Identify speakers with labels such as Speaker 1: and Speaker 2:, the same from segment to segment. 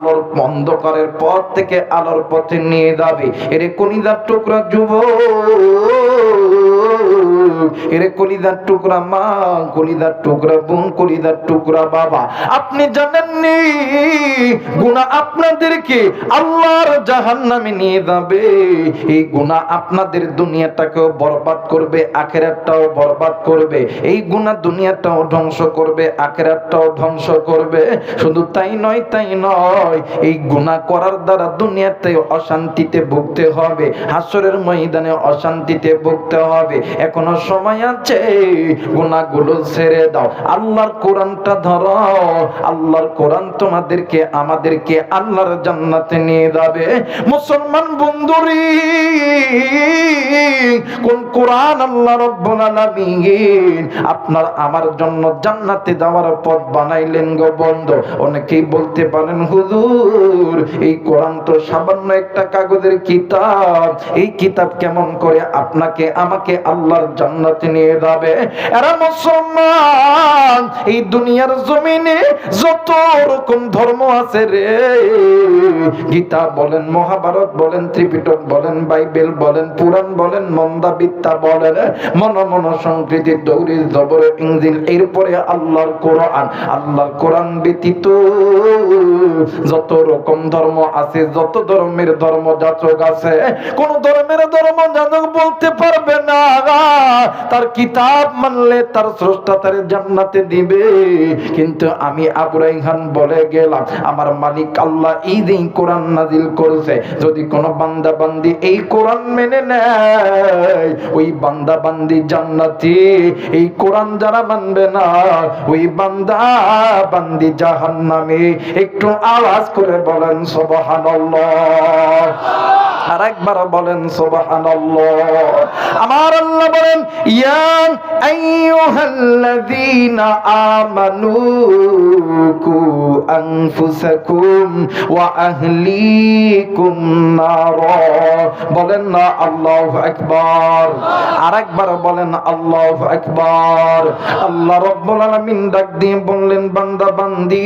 Speaker 1: আলোর অন্ধকারের পথ থেকে আলোর পথে নিয়ে যাবে। এর কোনিদার টুকরা যুব এরে কলিদার টুকরা মা, কলিদার টুকরা বোন, কলিদার টুকরা বাবা। আপনি জানেননি? গুণা আপনাদেরকে আল্লাহর নিয়ে যাবে। এই গুণা আপনাদের দুনিয়াটাকেও বরবাদ করবে, আখেরাতটাও বরবাদ করবে। এই গুণা দুনিয়াটাও ধ্বংস করবে, আখেরাতটাও ধ্বংস করবে। শুধু তাই নয় তাই নয়, এই গুনাহ করার দ্বারা দুনিয়াতে অশান্তিতে ভুগতে হবে, হাসরের ময়দানে অশান্তিতে ভুগতে হবে। এখনও সময় আছে ছেড়ে দাও। আল্লাহর কোরআনটা ধরো, আল্লাহর কোরআন তোমাদেরকে, আমাদেরকে আল্লাহর জান্নাতে নিয়ে যাবে। মুসলমান বন্ধুরি, কোন কোরআন আল্লাহ রব্বুল আপনার আমার জন্য জান্নাতে যাওয়ার পথ বানাইলেন গো বন্ধ। অনেকেই বলতে পারেন, হুজুর, এই কোরআন তো সামান্য একটা কাগজের কিতাব। এই কিতাব কেমন করে আপনাকে, আমাকে আল্লাহর জান্নাতে নিয়ে যাবে। এরা মুসলমান, এই দুনিয়ার জমিনে যত রকম ধর্ম আছে রে। গীতা বলেন, মহাভারত বলেন, ত্রিপিটক বলেন, বাইবেল বলেন, পুরাণ বলেন, মন্দাবিদ্যা বলেন মন মন সংকৃতি দৌড়ি জবর ইংজিল এরপরে আল্লাহর কোরআন। আল্লাহর কোরআন ব্যতীত যত রকম ধর্ম আছে, যত ধর্মের ধর্ম যাচক আছে, কোন ধর্মের ধর্ম যাচক বলতে পারবে না। তার কিতাব মানলে তার স্রষ্টা তার জান্নাতে দিবে। কিন্তু আমি আবু রাইহান বলে গেলাম, আমার মালিক আল্লাহ এই কোরআন নাজিল করেছে। যদি কোন বান্দা বান্দি এই কোরআন মেনে নেয়, ওই বান্দা বান্দি জান্নাতি, এই কোরআন যারা মানবে না, ওই বান্দা বান্দি জাহান্নামে। একটু আওয়াজ করে বলেন, সুবহানাল্লাহ। আর একবার বলেন, সুবহানাল্লাহ। আমার আল্লাহ বলেন রাব্বুল আলামিন ডাক দিয়ে বললেন, বান্দা বান্দি,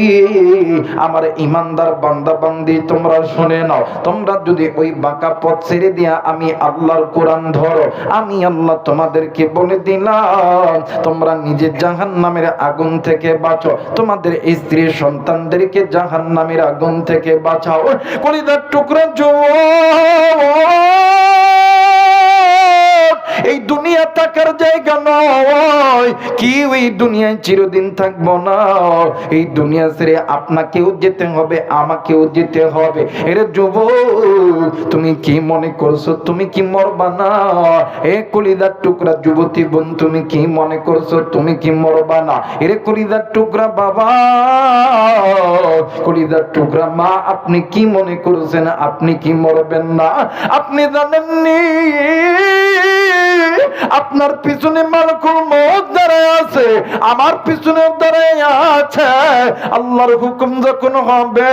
Speaker 1: আমার ইমানদার বান্দা বান্দি, তোমরা শুনে নাও। তোমরা যদি ওই বাঁকা পথ ছেড়ে দিয়া আমি আল্লাহর কোরআন ধরো, আমি আল্লাহ তোমাদেরকে বলে দিলাম, তোমরা নিজের জাহান নামের আগুন থেকে বাঁচো। তোমাদের স্ত্রী সন্তানদেরকে জাহান নামের আগুন থেকে বাঁচাও। কলিদার টুকরা জোয়ান এই দুনিয়া থাকার জায়গা নয়। কি ওই দুনিয়ায় চিরদিন থাকব না। এই দুনিয়া ছেড়ে আপনাকেও যেতে হবে, আমাকেও যেতে হবে। এরে যুব তুমি কি মনে করছ? তুমি কি মরবা না? এ কলিদার টুকরা যুবতী বোন, তুমি কি মনে করছ? তুমি কি মরবা না? এরে কলিদার টুকরা বাবা কলিদার টুকরা মা, আপনি কি মনে করছেন? আপনি কি মরবেন না? আপনি জানেননি? আপনার পিছনে মালকুল মত দাঁড়ায় আছে, আমার পিছনে দাঁড়ায় আছে। আল্লাহর হুকুম যখন হবে,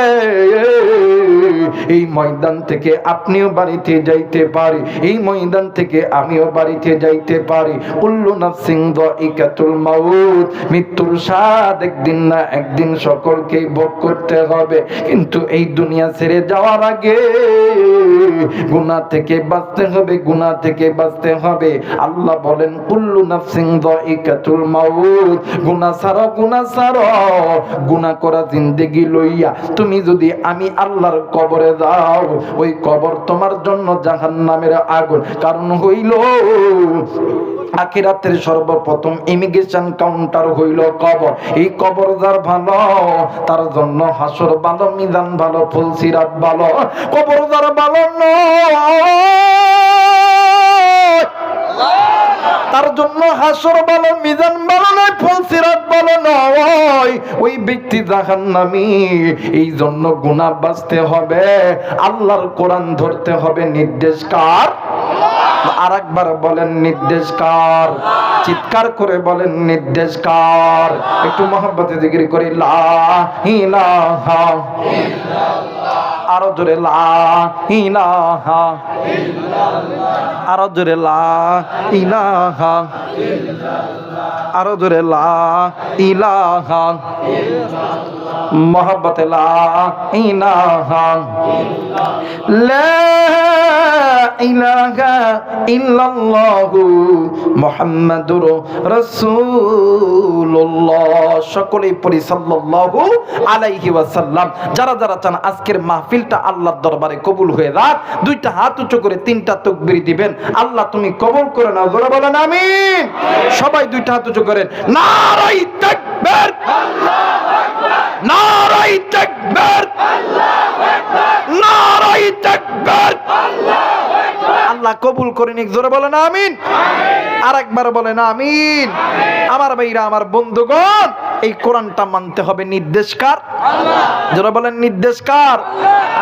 Speaker 1: এই ময়দান থেকে আপনিও বাড়িতে যাইতে পারি, এই ময়দান থেকে আমিও বাড়িতে যাইতে পারি। উল্লু মৃত্যুর স্বাদ একদিন না একদিন সকলকেই ভোগ করতে হবে। কিন্তু এই দুনিয়া ছেড়ে যাওয়ার আগে গুনাহ থেকে বাঁচতে হবে, গুনাহ থেকে বাঁচতে হবে। আল্লাহ বলেন, কুল্লু নাফসিং দাইকাতুল মাউত। গুনাহ ছাড়ো গুনাহ ছাড়ো গুনাহ করা জিন্দেগি লইয়া তুমি যদি আমি আল্লাহর কবরে যাও, ওই কবর তোমার জন্য জাহান্নামের আগুন। কারণ হইল, আখিরাতের সর্বপ্রথম ইমিগ্রেশন কাউন্টার হইল কবর। এই কবর যার ভালো, তার জন্য হাসর ভালো, মিজান ভালো, ফুলসিরাত ভালো। কবর যার ভালো নয়। তার জন্য হাসর ভালো মিজান ভালো নয়, ফুলসিরাত ভালো নয়। ওই ব্যক্তি জাহান্নামী, এই জন্য গুনাহ বাঁচতে হবে, আল্লাহর কোরআন ধরতে হবে, নির্দেশ কার? আর একবার বলেন, নির্দেশ কার? চিৎকার করে বলেন, নির্দেশ কার? একটু মহব্বতে জিকির করি, লা ইলাহা আরও জোরে লা ইলাহা আরও জোরে লা ইলাহা আরও জোরে, লা আলাইহি যারা যারা চান আজকের মাহফিলটা আল্লাহর দরবারে কবুল হয়ে দুইটা হাত উঁচু করে তিনটা তাকবীর দিবেন। আল্লাহ তুমি কবুল করে নাও বলেন, আমিন। সবাই দুইটা হাত উঁচু করেন। নারাই তাকবীর। নারাই তাকবীর নারাই তাকবীর আল্লাহ কবুল করে নিক। জোরে বলেন আমিন। আর একবার বলেন আমিন। আমার ভাইরা আমার বন্ধুগণ এই কোরআনটা মানতে হবে নির্দেশকার যারা বলেন নির্দেশকার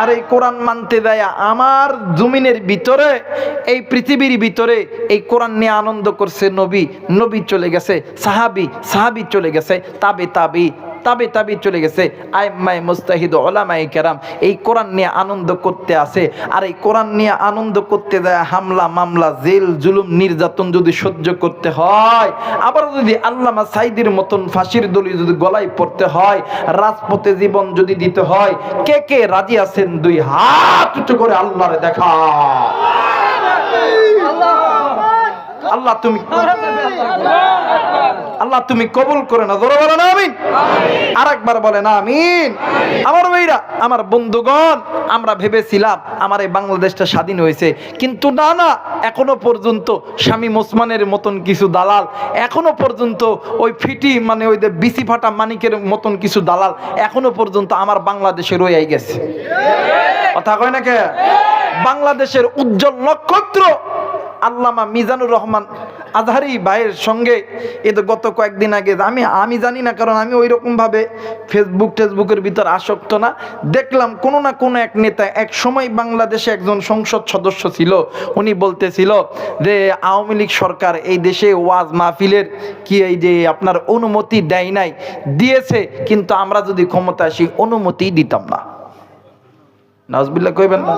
Speaker 1: আর এই কোরআন মানতে দেয় আমার জমিনের ভিতরে এই পৃথিবীর ভিতরে এই কোরআন নিয়ে আনন্দ করছে নবী। নবী চলে গেছে সাহাবি সাহাবি চলে গেছে তাবে তাবি তাবে তাবি চলে গেছে। আইমাই মুস্তাহিদ ওলামাই কেরাম এই কোরআন নিয়ে আনন্দ করতে আসে আর এই কোরআন নিয়ে আনন্দ করতে দেয় হামলা মামলা জেল জুলুম নির্যাতন যদি সহ্য করতে হয় আবার যদি আল্লামা সাইদির মতন ফাঁসির দলি যদি গলায় পড়তে হয় রাজপথে জীবন যদি দিতে হয় কে কে রাজি আছেন দুই হাত উঁচু করে আল্লাহরে দেখা? আল্লাহ তুমি আল্লাহ তুমি কবুল করে না ধরো বলো না আমিন। আর একবার বলে না আমিন। আমার ভাইরা আমার বন্ধুগণ আমরা ভেবেছিলাম আমার এই বাংলাদেশটা স্বাধীন হয়েছে। কিন্তু না না এখনও পর্যন্ত স্বামী ওসমানের মতন কিছু দালাল এখনও পর্যন্ত ওই ফিটি মানে ওই যে বিসি ফাটা মানিকের মতন কিছু দালাল এখনও পর্যন্ত আমার বাংলাদেশে রয়ে গেছে। কথা কয় না কে? বাংলাদেশের উজ্জ্বল নক্ষত্র আল্লামা মিজানুর রহমান আজহারি ভাইয়ের সঙ্গে এ তো গত কয়েকদিন আগে, আমি আমি জানি না, কারণ আমি ওই রকম ভাবে ফেসবুক টেসবুকের ভিতর আসক্ত না। দেখলাম কোনো না কোনো এক নেতা এক সময় বাংলাদেশে একজন সংসদ সদস্য ছিল। উনি বলতেছিল যে, আওয়ামী লীগ সরকার এই দেশে ওয়াজ মাহফিলের কি এই যে আপনার অনুমতি দেয় নাই? দিয়েছে, কিন্তু আমরা যদি ক্ষমতা আসি অনুমতি দিতাম না। নাজবিল্লা কইবেন না?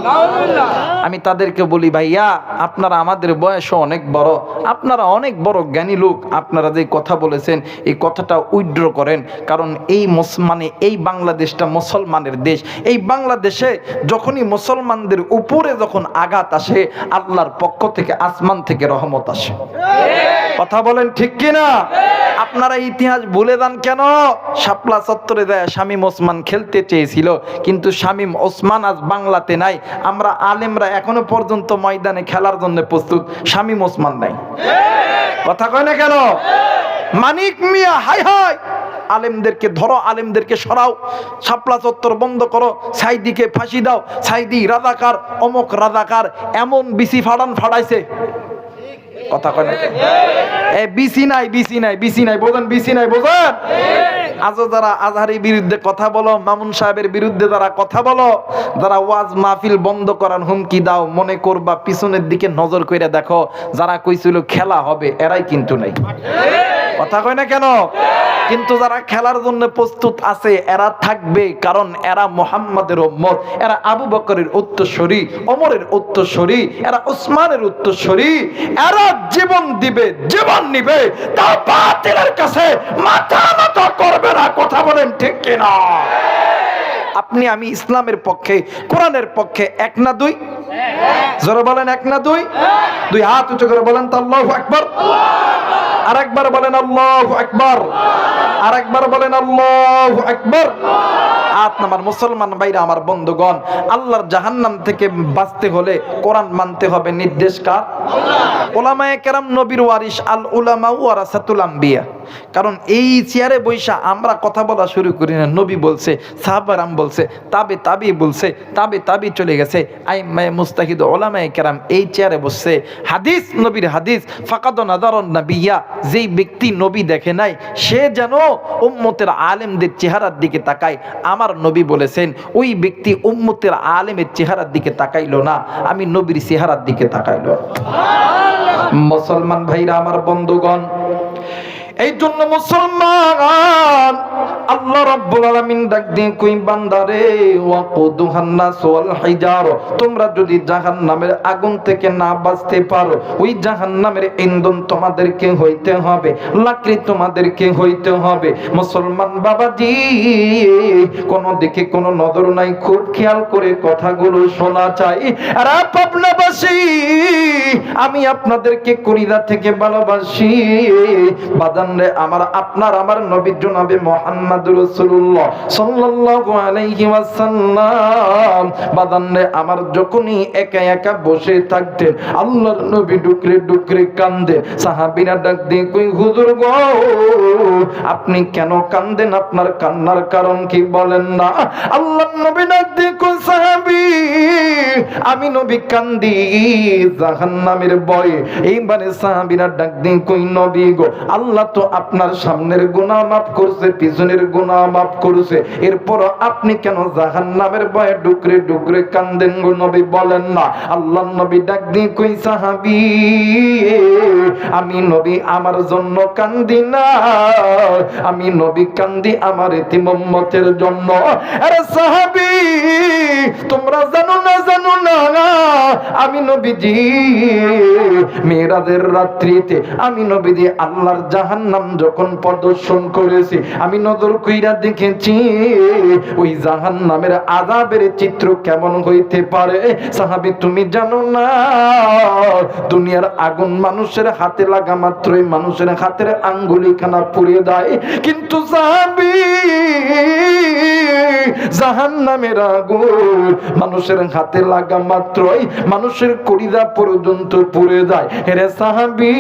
Speaker 1: আমি তাদেরকে বলি ভাইয়া আপনারা আমাদের বয়সও অনেক বড়। আপনারা অনেক বড় জ্ঞানী লোক। আপনারা যে কথা বলেছেন এই কথাটা উইড্র করেন। কারণ এই মানে এই বাংলাদেশটা মুসলমানের দেশ। এই বাংলাদেশে যখনই মুসলমানদের উপরে যখন আঘাত আসে আল্লাহর পক্ষ থেকে আসমান থেকে রহমত আসে। কথা বলেন ঠিক কিনা? আপনারা ইতিহাস ভুলে যান কেন? শাপলা চত্বরে দেয় শামীম ওসমান খেলতে চেয়েছিল। কিন্তু শামীম ওসমান আজ বাংলাতে নাই। আমরা আলেমরা এখনও পর্যন্ত ময়দানে খেলার জন্য প্রস্তুত। শামীম ওসমান নাই। কথা কয় না কেন? মানিক মিয়া, হাই হাই। আলেমদেরকে ধরো, আলেমদেরকে সরাও। শাপলা চত্বর বন্ধ করো। সাইদিকে ফাঁসি দাও। সাইদি রাজাকার, অমক রাজাকার। এমন বিসি ফাড়ান ফাড়াইছে। কথা কয় না? এ বিসি নাই বিসি নাই বিসি নাই, বোঝেন, বিসি নাই, বোঝেন আজও যারা আজহারির বিরুদ্ধে কথা বলো, মামুন সাহেবের বিরুদ্ধে যারা কথা বলো, যারা ওয়াজ মাহফিল বন্ধ করার হুমকি দাও, মনে করবা পিছনের দিকে নজর কইরা দেখো, যারা কইছিল খেলা হবে, এরাই কিন্তু নাই কথা কয় না কেন? কিন্তু যারা খেলার জন্য প্রস্তুত আছে, এরা থাকবে, কারণ এরা মোহাম্মদের উম্মত, এরা আবু বকরের উত্তরসূরি, ওমরের উত্তরসূরি, এরা উসমানের উত্তরসূরি। এরা জীবন দিবে, জীবন নিবে, তা বাতিলের কাছে মাথা নত করবে না, কথা বলেন ঠিক কিনা? আপনি আমি ইসলামের পক্ষে, কোরআনের পক্ষে এক না দুই? জোরে বলেন এক না দুই? দুই হাত উঁচু করে বলেন তো আল্লাহু আকবার। আরেকবার বলেন আল্লাহু আকবার। আরেকবার বলেন আল্লাহু আকবার। হাত নামার মুসলমান ভাইরা, আমার বন্ধুগণ, আল্লাহর জাহান্নাম থেকে বাঁচতে হলে কোরআন মানতে হবে নির্দেশ কার? ওলামায়ে কেরাম নবীর ওয়ারিস আল উলামা ওয়ারাসাতুল আম্বিয়া। কারণ এই চেয়ারে বৈশা আমরা কথা বলা শুরু করি না। নবী বলছে, সাহাবারাম বলছে, তাবে তাবি বলছে, তাবে তাবি চলে গেছে। আই মায় মুস্তাহিদ ওলামায়ে কেরাম এই চেয়ারে বসছে। হাদিস, নবীর হাদিস, ফাকাদ নাদারন নাবিয়া যেই ব্যক্তি নবী দেখে নাই সে যেন উম্মতের আলেমদের চেহারার দিকে তাকায়। আমার নবী বলেছেন ওই ব্যক্তি উম্মতের আলেমের চেহারার দিকে তাকাইল না আমি নবীর চেহারার দিকে তাকাইল। মুসলমান ভাইরা আমার বন্ধুগণ এই জন্য মুসলমান, আল্লাহ রাব্বুল আলামিন ডাক দিয়ে কই বান্দারে ওয়াকুদুহান নাস ওয়াল হিজার তোমরা যদি জাহান্নামের আগুন থেকে না বাঁচতে পারো, ওই জাহান্নামের ইন্ধন তোমাদেরকে হইতে হবে, লাকড়ি তোমাদেরকে হইতে হবে। মুসলমান বাবাজি, কোন দিকে কোন নজর নাই, খুব খেয়াল করে কথাগুলো শোনা চাই। আর পাবনাবাসী, আমি আপনাদেরকে কলিদা থেকে ভালোবাসি বাদান রে আমার আপনার, আমার নবী জনাবে মোহাম্মদ রাসূলুল্লাহ সাল্লাল্লাহু আলাইহি ওয়াসাল্লাম। বাদান আমার যখনই একা একা বসে থাকতেন, আল্লাহর নবী ডুকরে ডুকরে কান্দে, সাহাবীরা ডাক দিয়ে কই, হুজুর গো, আপনি কেন কান্দেন? আপনার কান্নার কারণ কি বলেন না? আল্লাহর নবী ডাক দিয়ে কই, সাহাবী, আমি নবী কান্দি জাহান্নামের ভয়ে। এইবারে সাহাবীরা ডাক দিয়ে কই, নবী গো, আল্লাহ তো আপনার সামনের গুনাহ মাফ করছে, পিছনের গুনাহ মাফ করছে। এরপর আপনি কেন জাহান্নামের ভয়ে ডুকরে ডুকরে কান্দেন গো নবী? বলেন না। আল্লাহ নবী ডাক দিয়ে কই, সাহাবী, আমি নবী আমার জন্য কান্দি না। আমি নবী কান্দি আমার ইতিমম্মতের জন্য। আরে সাহাবী, তোমরা জানো না জানো না। আমি নবীজি মেয়েরাদের রাত্রিতে আমি নবীজি আল্লাহর জাহান্নাম যখন প্রদর্শন করেছি, আমি নজর কইরা দেখেছি, ওই জাহান্নামের আযাবের চিত্র কেমন হইতে পারে? সাহাবী, তুমি জানো না, দুনিয়ার আগুন মানুষের হাতে লাগা মাত্রই মানুষের হাতের আঙ্গুলি খানা পুড়িয়ে দেয় কিন্তু সাহাবী, জাহান্নামের আগুন মানুষের হাতে লাগা মাত্রই মানুষের কলিজা পর্যন্ত পুড়ে যায়। হেরে সাহাবি,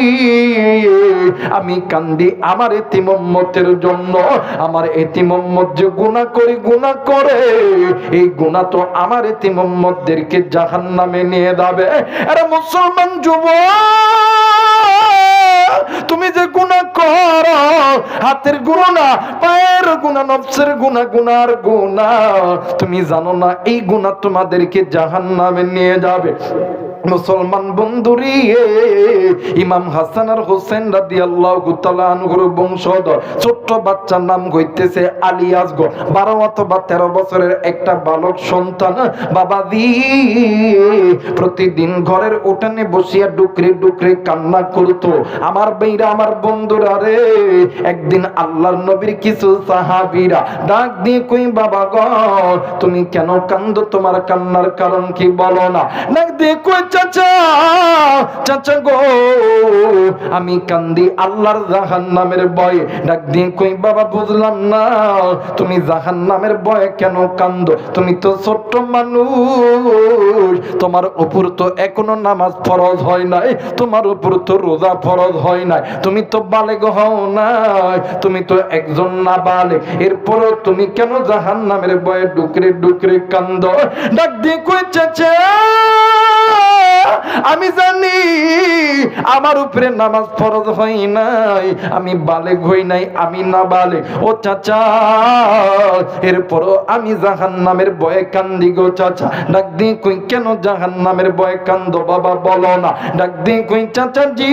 Speaker 1: আমি কান্দি আমার এতিমম্মতের জন্য। আমার এতিমম্মত যে গুনাহ করে গুণা করে। এই গুণা তো আমার এতিমম্মতদেরকে জাহান্নামে নিয়ে যাবে। আরে মুসলমান যুবক! তুমি যে গুনাহ করো, হাতের না পায়ের গুনাহ, নফসের গুনাহ গুনার গুনাহ, তুমি জানো না এই গুনাহ তোমাদেরকে জাহান্নামে নিয়ে যাবে। মুসলমান বন্ধুরি, ইমাম হাসান আর হোসেন রাদিয়াল্লাহু তাআলা আনহুর বংশধর, ছোট্ট বাচ্চার নাম হইতেছে আলী আসগো বারো অথবা তেরো বছরের একটা বালক সন্তান বাবা দি প্রতিদিন ঘরের উঠানে বসিয়া ডুকরে ডুকরে কান্না করতো। আমার বেইরা আমার বন্ধুরা রে। একদিন আল্লাহর নবীর কিছু সাহাবীরা ডাক দিয়ে কই, বাবা গো, তুমি কেন কান্দো? তোমার কান্নার কারণ কি বলো না? ডাক দিয়ে কই, চাচা চাচা গো, আমি কান্দি আল্লাহর জাহান্নামের ভয়ে। ডাক দিয়ে কই, বাবা, বুঝলাম না, তুমি জাহান্নামের ভয়ে কেন কান্দো? তুমি তো ছোট্ট মানুষ, তোমার উপর তো এখনও নামাজ ফরজ হয় নাই, তোমার উপর তো রোজা ফরজ হয় নাই। তুমি তো বালেগ হও নাই, তুমি তো একজন না বালে এরপরও তুমি কেন জাহান নামের ভয়ে ডুকরে ডুকরে কান্দ? ডাক দিয়ে কই চাচা আমি জানি আমার উপরে নামাজ ফরজ হয় নাই, আমি বালেগ হই নাই, আমি না বালে ও চাচা, এরপরও আমি জাহান নামের বয়ে কান্দি গো চাচা। ডাক দিয়ে কই, কেন জাহান নামের বয়ে কান্দ বাবা বলো না। ডাক দিয়ে কই চাচা জি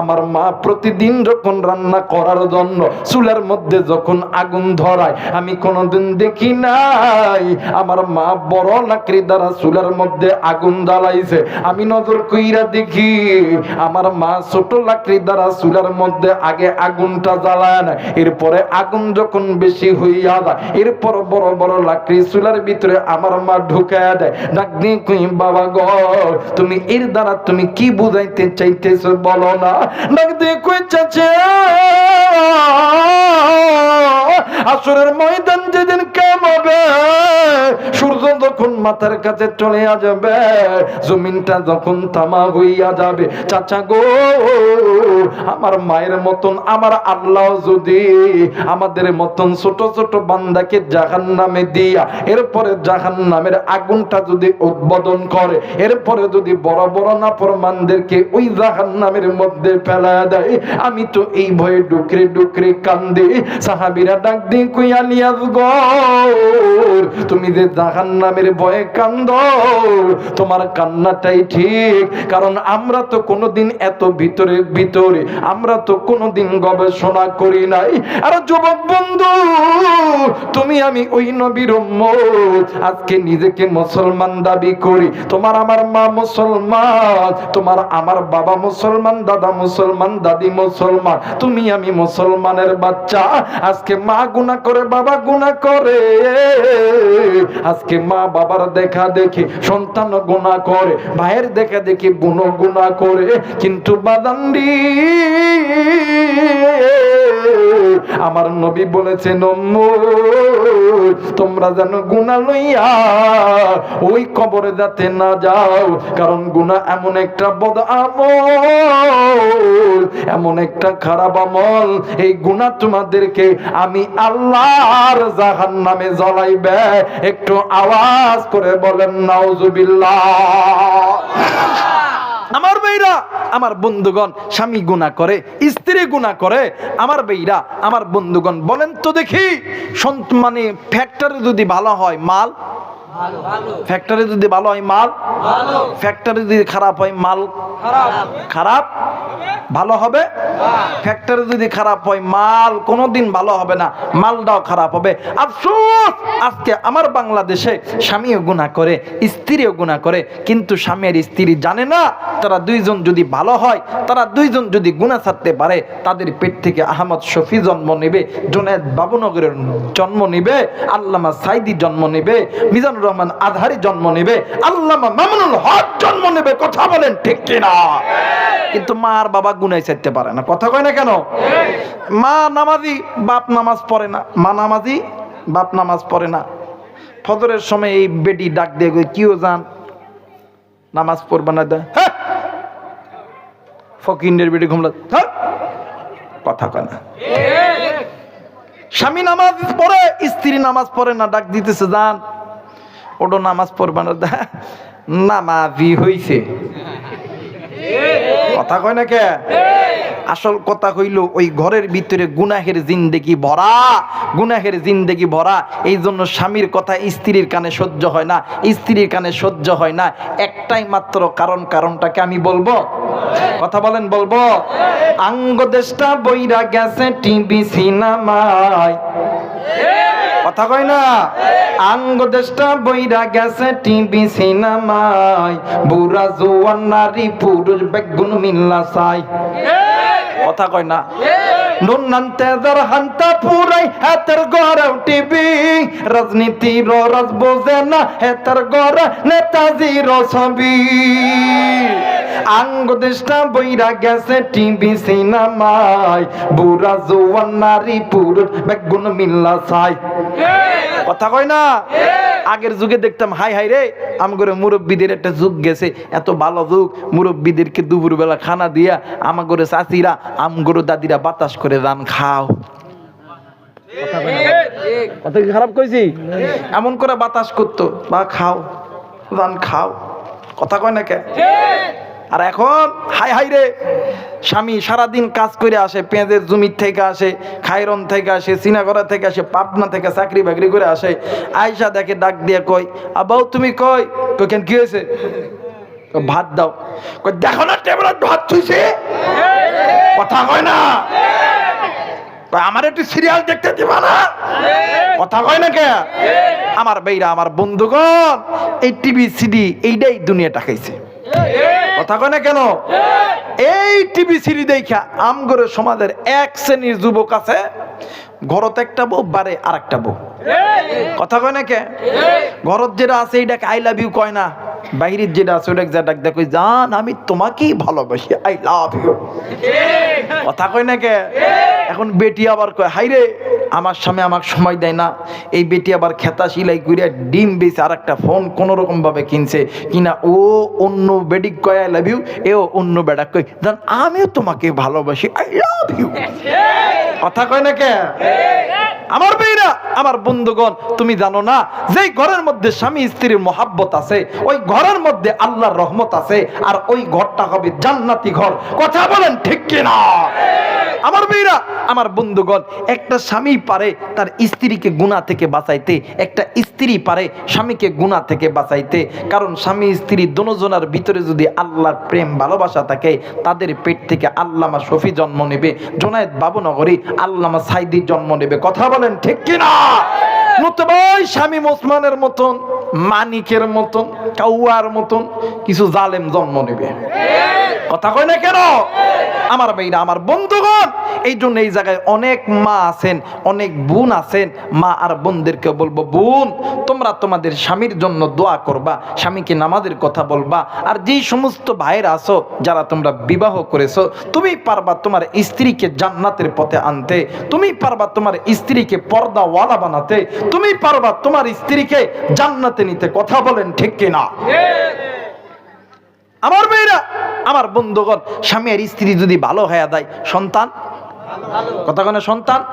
Speaker 1: আমার মা প্রতিদিন যখন রান্না করার জন্য চুলার মধ্যে যখন আগুন ধরায়, আমি কোনোদিন দেখি নাই। আমার মা বড় লাকড়ি দ্বারা চুলার মধ্যে আগুন জ্বালাইছে। আমি নজর কইরা দেখি, আমার মা ছোট লাকড়ি দ্বারা চুলার মধ্যে আগে আগুনটা জ্বালায় না এরপরে আগুন যখন বেশি হইয়া যায়, এরপর বড় বড় লাকড়ি চুলার ভিতরে আমার মা ঢুকায় দেয়। ডাক দিয়ে কই, বাবা গ, তুমি এর দ্বারা তুমি কি বুঝাইতে চাইতেছো বলো না। ডাক চাচা আসরের ময়দান যেদিন কাম হবে, সূর্য যখন মাথার কাছে চলে যাবে জমিনটা যখন থামা হইয়া যাবে। চাচা গো আমার মায়ের মতন, আমার আল্লাহ যদি আমাদের মতন ছোট ছোট বান্দাকে জাহান নামে দিয়া, এরপরে জাহান নামের আগুনটা যদি উদ্বোধন করে, এরপরে যদি বড় বড় নাফরমানদেরকে ওই জাহান নামের মধ্যে ফেলা দেয়, আমি তো এই ভয়ে ডুকরে ডুকরে কান্দে, সাহাবিরা ডাক দিয়ে কুইয়া, নিয়াজ তুমি যে জাহান নামের ভয়ে কান্দ, তোমার কান্নাটাই ঠিক, কারণ আমরা তো কোনোদিন এত ভিতরে ভিতরে আমরা তো কোনোদিন গবেষণা করি নাই। আর যুবক বন্ধু, তুমি আমি ওই নবীর আজকে নিজেকে মুসলমান দাবি করি। তোমার আমার মা মুসলমান, তোমার আমার বাবা মুসলমান, দাদা মুসলমান, দাদি মুসলমান, তুমি আমি মুসলমানের বাচ্চা। আজকে মা গুণা করে, বাবা গুণা করে। আজকে মা বাবার দেখা দেখি সন্তান গুণা করে, ভাইয়ের দেখা দেখি বুনো গুণা করে। কিন্তু বাদান্ডি আমার নবী বলেছেন তোমরা যেন গুণা লইয়া ওই কবরে যাতে না যাও, কারণ গুণা এমন একটা বদ আমল, এমন একটা খারাপ আমল। এই গুণা তোমাদেরকে আমি আল্লাহর জাহান নামে জ্বলাইবে। একটু আওয়াজ করে বলেন, নাউজুবিল্লাহ। আমার বেইরা আমার বন্ধুগণ, স্বামী গুণা করে, স্ত্রী গুণা করে, আমার বেইরা আমার বন্ধুগণ, বলেন তো দেখি মানে ফ্যাক্টরি যদি ভালো হয়, মাল? ফ্যাক্টরি যদি ভালো হয় মাল। ফ্যাক্টরি যদি খারাপ হয় মাল। খারাপ। ভালো হবে? ফ্যাক্টরি যদি খারাপ হয় মাল কোনোদিন ভালো হবে না। মালটাও খারাপ হবে। আফসোস! আজকে আমার বাংলাদেশে স্বামীও গুণা করে স্ত্রীও গুণা করে কিন্তু স্বামী আর স্ত্রী জানে না তারা দুইজন যদি ভালো হয় তারা দুইজন যদি গুণা ছাড়তে পারে তাদের পেট থেকে আহমদ শফি জন্ম নেবে জোনায়দ বাবুনগরের জন্ম নেবে আল্লামা সাইদি জন্ম নেবে মিজানুর রহমান আধারি জন্ম নেবে, আল্লামা মামুনুল হক জন্ম নেবে, কথা বলেন ঠিক কিনা? কিন্তু মা আর বাবা গুনাই চাইতে পারে না। কথা কয় না কেন? মা নামাজি, বাপ নামাজ পড়ে না। মা নামাজি, বাপ নামাজ পড়ে না। ফজরের সময় এই বেটি ডাক দিয়ে কিও যান নামাজ পড়বে না দা। হ্যাঁ। ফকিন্ডের বেটি ঘুমলা হ্যাঁ? কথা কয় না। স্বামী নামাজ পড়ে, স্ত্রী নামাজ পড়ে না, ডাক দিতেছে যান ওটো নামাজ পড়বে না, দা, নামাজি হইছে। কথা কয় না কে? আসল কথা কইল ওই ঘরের ভিতরে গুনাহের জিন্দেগি ভরা, গুনাহের জিন্দেগি ভরা। এই জন্য স্বামীর কথা স্ত্রীর কানে সহ্য হয় না, স্ত্রীর কানে সহ্য হয় না। একটাই মাত্র কারণ, কারণটাকে আমি বলব। কথা বলেন, বলব। আঙ্গ দেশটা বইরা গেছে, টিভি, সিনেমায়। কথা কয় না? আঙ্গ দেশটা বইরা গেছে টিভি সিনেমায়। বুড়া জোয়ান নারী পুরুষ বেগুন মিল্লা সাই কথা কয় না? নুন নানতে দর হান্তা পুরাই হাতের গড় টিভি। রাজনীতির রস বোঝে না, হেতার গড় নেতাজির ছবি। আঙ্গ দেশটা বইরা গেছে টিভি সিনেমায়। বুড়া জোয়ান নারী পুরুষ বেগুন মিল্লা চাই কথা কয় না? আগের যুগে দেখতাম, হাই হাই রে, আমগরে মুরব্বীদের একটা যুগ গেছে, এত ভালো যুগ, মুরব্বীদেরকে দুপুরবেলা খানা দিয়া, আমাগরে চাচিরা, আমগরে দাদিরা বাতাস করে রান খাও। কথা খারাপ কইছি? এমন করে বাতাস করতো, বা খাও, রান খাও। কথা কয় না কে? আর এখন, হাই হাই রে। স্বামী সারাদিন কাজ করে আসে, পেঁয়াজের জমির থেকে আসে খাইরন থেকে আসে, সিনাগড়া থেকে আসে, পাবনা থেকে চাকরি বাকরি করে আসে। আয়সা দেখে ডাক দিয়ে কই আবাও তুমি কই কই কেন, কি হয়েছে? ভাত দাও। দেখো না টেবিলত ভাত থুইছে কথা কয় না। আমার একটু সিরিয়াল দেখতে দিবা না? কথা কয় না কে? আমার বেইরা, আমার বন্ধুগণ, এই টিভি, সিডি এইটাই দুনিয়াটা খাইছে। কথা কনে না কেন? এই টিভি সিরি দেখা আমগরে সমাজের এক শ্রেণির যুবক আছে ঘরত একটা বউ বারে আর একটা বউ কথা কয় না কে? ঘরত যেটা আছে এইটাকে আই লাভ ইউ কয় না? বাইরের যেটা আছে ওটা যা ডাক দেখো, জান, আমি তোমাকেই ভালোবাসি আই লাভ ইউ কথা কয় না কে? এখন বেটি আবার কয়, হাই রে, আমার স্বামী আমাকে সময় দেয় না। এই বেটি আবার খেতা সিলাই করে ডিম বেছে আর একটা ফোন কোনো রকম ভাবে কিনছে কিনা ও অন্য বেডিক কয় আই লাভ ইউ এও অন্য বেডা কয়, জান, আমিও তোমাকে ভালোবাসি আই লাভ ইউ কথা কয় না কে? আমার মেয়েরা, আমার বন্ধুগণ, তুমি জানো না যে ঘরের মধ্যে স্বামী স্ত্রীর মহাব্বত আছে, ওই ঘরের মধ্যে আল্লাহর রহমত আছে, আর ওই ঘরটা হবে জান্নাতি ঘর। কথা বলেন ঠিক কিনা? আমার মেয়েরা, আমার বন্ধুগণ, একটা স্বামী পারে তার স্ত্রীকে গুণা থেকে বাঁচাইতে, একটা স্ত্রী পারে স্বামীকে গুণা থেকে বাঁচাইতে। কারণ স্বামী, স্ত্রী দুজনের ভিতরে যদি আল্লাহর প্রেম, ভালোবাসা থাকে, তাদের পেট থেকে আল্লামা শফি জন্ম নেবে, জোনায়েদ বাবুনগরী আল্লামা সাইদি জন্ম নেবে। কথা বলেন ঠিক কিনা? নতুবাই স্বামী ওসমানের মতন, মানিকের মতন, কাউয়ার মতন, কিছু জালেম জন্ম নেবে। কথা কয় না কেন? আমার ভাইরা, আমার বন্ধুগণ, এই জন্য এই জায়গায় অনেক মা আছেন, অনেক বোন আছেন। মা আর বোনদেরকে বলব, বোন, তোমরা তোমাদের স্বামীর জন্য দোয়া করবা, স্বামীকে নামাজের কথা বলবা। আর যেই সমস্ত ভাইয়েরা আছো, যারা তোমরা বিবাহ করেছ, তুমি পারবা তোমার স্ত্রীকে জান্নাতের পথে আনতে। তুমি পারবা তোমার স্ত্রীকে পর্দাওয়ালা বানাতে। তুমি পারবা তোমার স্ত্রীকে জান্নাতে নিতে। কথা বলেন ঠিক কিনা? আমার মেয়েরা আমার বন্ধুগণ স্বামী আর স্ত্রী যদি ভালো হয়ে দেয় সন্তান কথা কেন সন্তান?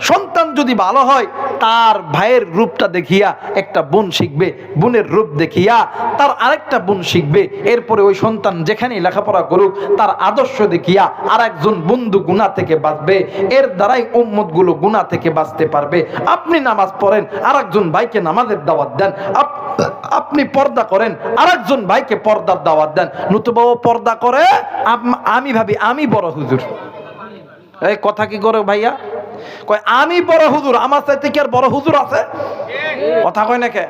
Speaker 1: সন্তান যদি ভালো হয় তার ভাইয়ের রূপটা দেখিয়া একটা বোন শিখবে বোনের রূপ দেখিয়া তার আরেকটা বোন শিখবে। এরপরে ওই সন্তান যেখানেই লেখাপড়া করুক তার আদর্শ দেখিয়া আর একজন বন্ধু গুণা থেকে বাঁচবে। এর দ্বারাই উম্মতগুলো গুণা থেকে বাঁচতে পারবে। আপনি নামাজ পড়েন আর একজন ভাইকে নামাজের দাওয়াত দেন। আপ- আপনি পর্দা করেন আর একজন ভাইকে পর্দার দাওয়াত দেন। নতুবাও পর্দা করে আমি ভাবি আমি বড় হুজুর। এই কথা কি করে ভাইয়া? কয়, আমি বড় হুজুর, আমার চাইতে কি আর বড় হুজুর আছে? কথা কয় না কে?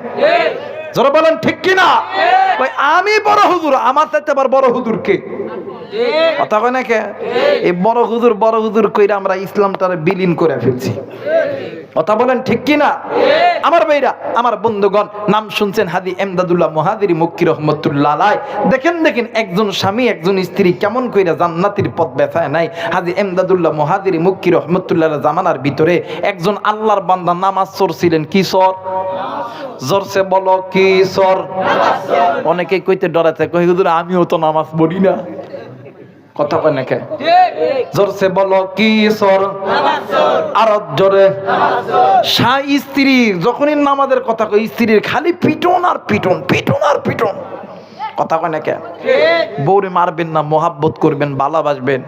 Speaker 1: বলেন, ঠিক কি না? কয়, আমি বড় হুজুর, আমার চাইতে আবার বড় হুজুর কে? কথা কয় না কে? এই বড় হুজুর বড় হুজুর কইরা আমরা ইসলামটারে বিলীন করে ফেলছি। কথা বলেন ঠিক কি না আমার ভাইরা আমার বন্ধুগণ নাম শুনছেন হাদি এমদাদুল্লাহ মহাদিরি মুক্কি রহমতুল্লাহ আলাই দেখেন দেখেন একজন স্বামী একজন স্ত্রী কেমন কইরা জান্নাতির পথ বেছায় নাই। হাদি এমদাদুল্লাহ মহাদিরি মুক্কি রহমতুল্লাহ জামানার ভিতরে একজন আল্লাহর বান্দা নামাজ ছিলেন কি সর জোরসে বলো কি সর অনেকে কইতে ডরাতে কই হুজুর আমিও তো নামাজ পড়ি না। কথা কয় নাকি জোরসে বলো কি সর আর জোরে। শাহ স্ত্রী যখনই নামাজের কথা কই স্ত্রীর খালি পিটন আর পিটন পিটন আর পিটন। কথা কয় নাকি বউরে মারবেন না মোহাব্বত করবেন ভালোবাসবেন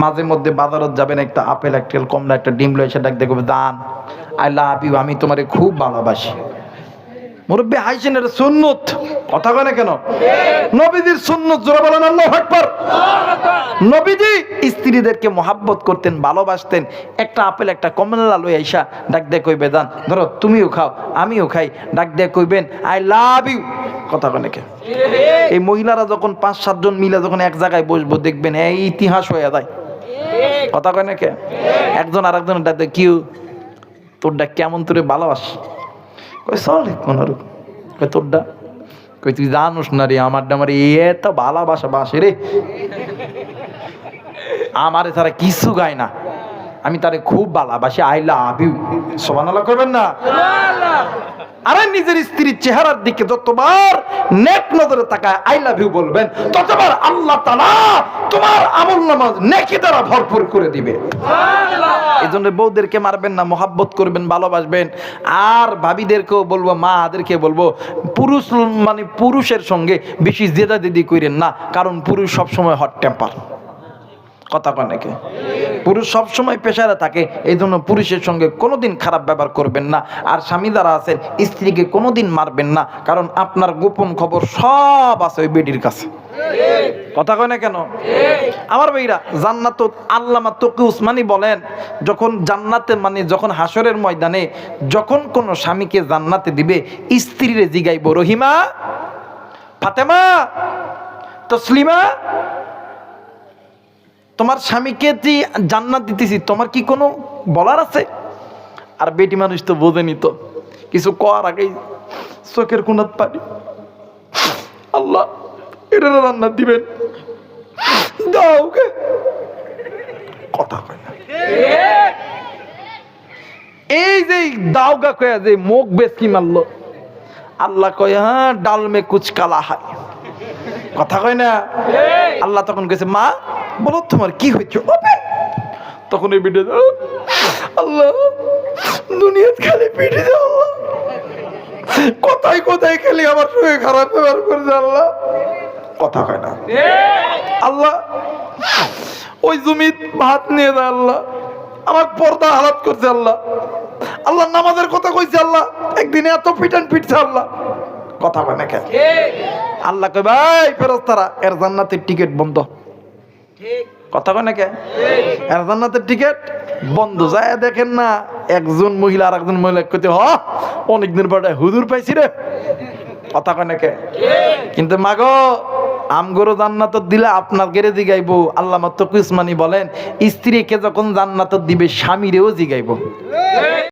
Speaker 1: মাঝে মধ্যে বাজারত যাবেন একটা আপেল একটা কমলা একটা ডিম লয়ে সেটা দেখবে দান আই লাভ ইউ আমি তোমারে খুব ভালোবাসি। মুরব্বী হাইছেন এটা সুন্নত। কথা কয় না কেন? নবীদের সুন্নত জোরে বলেন আল্লাহ আকবার। নবীজি স্ত্রীদেরকে মহাব্বত করতেন, ভালোবাসতেন। একটা আপেল, একটা কমলা লই আইসা ডাক দিয়ে কইবে দান ধরো তুমিও খাও, আমিও খাই। ডাক দিয়ে কইবেন, আই লাভ ইউ। কথা কয় নাকি এই মহিলারা যখন পাঁচ সাতজন মিলে যখন এক জায়গায় বসবো, দেখবেন এই ইতিহাস হয়ে যায়। কথা কয় নাকি একজন আর একজন ডাক কিউ তোরটা কেমন তোরে ভালোবাস? কই চলে কোন কই তোরটা কই তুই জানোস না রে আমারটা আমার এত ভালোবাসা বাসে রে। আমারে তারা কিছু গায় না। আমি তারে খুব ভালোবাসি আই লাভ ইউ সমান করবেন না? আরে নিজের স্ত্রীর চেহারার দিকে যতবার নেক নজরে তাকায় আই লাভ ইউ বলবেন ততবার আল্লাহ তাআলা তোমার আমল নামাজ নেকি দ্বারা ভরপুর করে দিবে। এই জন্য বউদেরকে মারবেন না মোহাব্বত করবেন ভালোবাসবেন। আর ভাবিদেরকেও বলব মাদেরকে বলব পুরুষ মানে পুরুষের সঙ্গে বেশি জেদা দিদি করেন না কারণ পুরুষ সবসময় হট টেম্পার কথা কয় নাকি? পুরুষ সবসময় পেশারে থাকে, এই জন্য পুরুষের সঙ্গে কোনোদিন খারাপ ব্যবহার করবেন না। আর স্বামী যারা আছেন, স্ত্রীকে কোনোদিন মারবেন না, কারণ আপনার গোপন খবর সব আছে ওই বেডির কাছে। কথা কয় না কেন? আমার ভাইরা জান্নাত আল্লামা তকি উসমানি বলেন, যখন জান্নাতে মানে যখন হাসরের ময়দানে যখন কোন স্বামীকে জান্নাতে দিবে, স্ত্রীরে জিগাইব রহিমা, ফাতেমা, তসলিমা তোমার স্বামীকে যে জান্নাত দিতেছি, তোমার কি কোনো বলার আছে? আর বেটি মানুষ তো বোঝেনি তো, কিছু কর আগেই চোখের কোনাত পানি। আল্লাহ এটা রান্না দিবেন? দাও কথা এই যে দাওগা কয়া যে মুখ বেশকি মারলো। আল্লাহ কয় হ্যাঁ ডাল মে কুচ কালা হয়। কথা কয় না? আল্লাহ তখন কইছে, মা, বলো তোমার কি হয়েছে? তখন এই ভিডিও আল্লাহ, দুনিয়াত খালি পিঠে আল্লাহ। কোথায় কোথায় খেলি আমার শরীর খারাপ ব্যবহার করেছে, আল্লাহ। কথা কয় না। আল্লাহ, ওই জমিত ভাত নিয়ে দেয় আল্লাহ। আমার পর্দা হালাত করছে, আল্লাহ। আল্লাহ, নামাজের কথা কইছে, আল্লাহ। একদিনে এত পিটান পিটছে, আল্লাহ। কথা কয় না আল্লাহ কয় ভাই ফেরস্তারা এর জান্নাতের টিকিট বন্ধ। কথা কয় না কে? এর জান্নাতের টিকিট বন্ধ। যায় দেখেন না একজন মহিলা আর একজন মহিলা কইতে হ অনেক অনেকদিন পরে হুজুর পাইছি রে। কথা কয় না কে? কিন্তু মাগো আমগরো জান্নাত দিলে আপনার গেরে জিগাইব। আল্লাহ মাত্র কুসমানি বলেন স্ত্রীকে যখন জান্নাত দিবে স্বামীরেও জিগাইব।